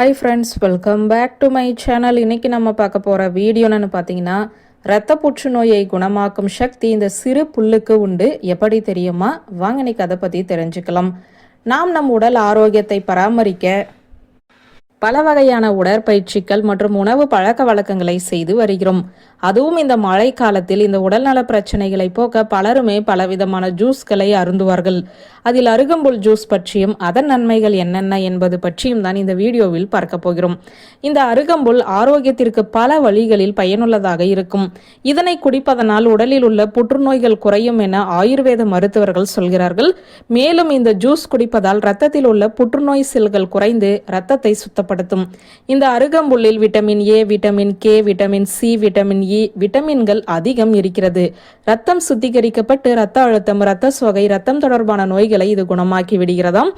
Hi friends welcome back to my channel இன்னைக்கு நம்ம பார்க்க போகிற வீடியோன்னு பார்த்தீங்கன்னா இரத்த புற்றுநோயை குணமாக்கும் சக்தி இந்த சிறு புல்லுக்கு உண்டு. எப்படி தெரியுமா? வாங்க இன்னைக்கு அதை பற்றி தெரிஞ்சுக்கலாம். நாம் நம் உடல் ஆரோக்கியத்தை பராமரிக்க பல வகையான உடற்பயிற்சிகள் மற்றும் உணவு பழக்க வழக்கங்களை செய்து வருகிறோம். அதுவும் இந்த மழை காலத்தில் இந்த உடல்நல பிரச்சனைகளை போக்க பலருமே பலவிதமான ஜூஸ்களை அருந்துவார்கள். அதில் அருகம்புல் ஜூஸ் பற்றியும் அதன் நன்மைகள் என்னென்ன என்பது பற்றியும் தான் இந்த வீடியோவில் பார்க்க போகிறோம். இந்த அருகம்புல் ஆரோக்கியத்திற்கு பல வழிகளில் பயனுள்ளதாக இருக்கும். இதனை குடிப்பதனால் உடலில் உள்ள புற்றுநோய்கள் குறையும் என ஆயுர்வேத மருத்துவர்கள் சொல்கிறார்கள். மேலும் இந்த ஜூஸ் குடிப்பதால் ரத்தத்தில் உள்ள புற்றுநோய் செல்கள் குறைந்து ரத்தத்தை சுத்தப்படுத்தும் இந்த அருகம்புல்லில் vitamin A vitamin K vitamin C vitamin E விட்டமின்கள் அதிகம் இருக்கிறது. ரத்தம் சுத்திகரிக்கப்பட்டு ரத்த அழுத்தம் ரத்த சோகை ரத்தம் தொடர்பான நோய்களை இது குணமாக்கி விடுகிறதாம்.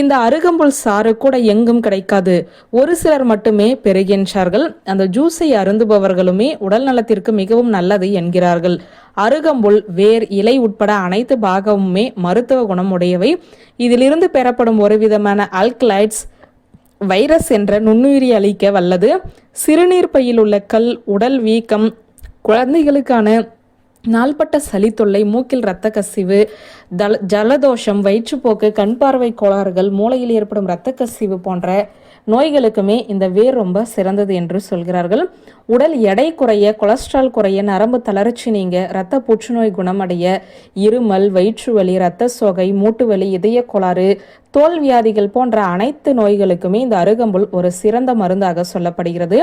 இந்த அருகம்புல் சாறு கூட எங்கும் கிடைக்காது. ஒரு சிலர் மட்டுமே பெறுகின்றார்கள். அந்த ஜூஸை அருந்துபவர்களுமே உடல் நலத்திற்கு மிகவும் நல்லது என்கிறார்கள். அருகம்புல் வேர் இலை உட்பட அனைத்து பாகமுமே மருத்துவ குணம் உடையவை இதிலிருந்து பெறப்படும் ஒரு விதமான அல்கலைட்ஸ் வைரஸ் என்ற நுண்ணுயிரி அளிக்க வல்லது. சிறுநீர் பையில் உள்ள கல் உடல் வீக்கம் குழந்தைகளுக்கான நாள்பட்ட சளி தொல்லை மூக்கில் இரத்த கசிவு தல ஜலதோஷம் வயிற்றுப்போக்கு கண் பார்வை கோளாறுகள் மூளையில் ஏற்படும் இரத்த கசிவு போன்ற நோய்களுக்குமே இந்த வேர் ரொம்ப சிறந்தது என்று சொல்கிறார்கள். உடல் எடை குறைய கொலஸ்ட்ரால் குறைய நரம்பு தளர்ச்சி நீங்க இரத்த புற்றுநோய் குணமடைய இருமல் வயிற்று வலி இரத்த சோகை மூட்டு வலி இதய கோளாறு தோல் வியாதிகள் போன்ற அனைத்து நோய்களுக்குமே இந்த அருகம்புல் ஒரு சிறந்த மருந்தாக சொல்லப்படுகிறது.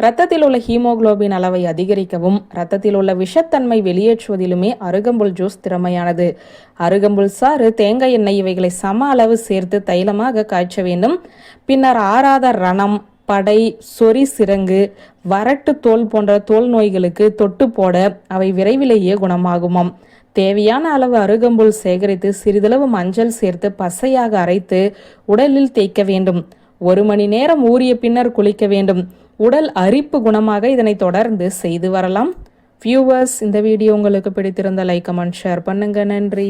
இரத்தத்தில் உள்ள ஹீமோகுளோபின் அளவை அதிகரிக்கவும் இரத்தத்தில் உள்ள விஷத்தன்மை வெளியேற்றுவதிலுமே அருகம்புல் ஜூஸ் திறமையானது. அருகம்புல் சாறு தேங்காய் எண்ணெய் இவைகளை சம அளவு சேர்த்து தைலமாக காய்ச்ச வேண்டும். பின்னர் ஆறாத ரணம் படை சொறி சிறங்கு வறட்டு தோல் போன்ற தோல் நோய்களுக்கு தொட்டு போட அவை விரைவிலேயே குணமாகுமாம். தேவையான அளவு அருகம்புல் சேகரித்து சிறிதளவு மஞ்சள் சேர்த்து பசையாக அரைத்து உடலில் தேய்க்க வேண்டும். ஒரு மணி நேரம் ஊறிய பின்னர் குளிக்க வேண்டும். உடல் அரிப்பு குணமாக இதனை தொடர்ந்து செய்து வரலாம். வியூவர்ஸ் இந்த வீடியோ உங்களுக்கு பிடித்திருந்த லைக் கமெண்ட் ஷேர் பண்ணுங்க. நன்றி.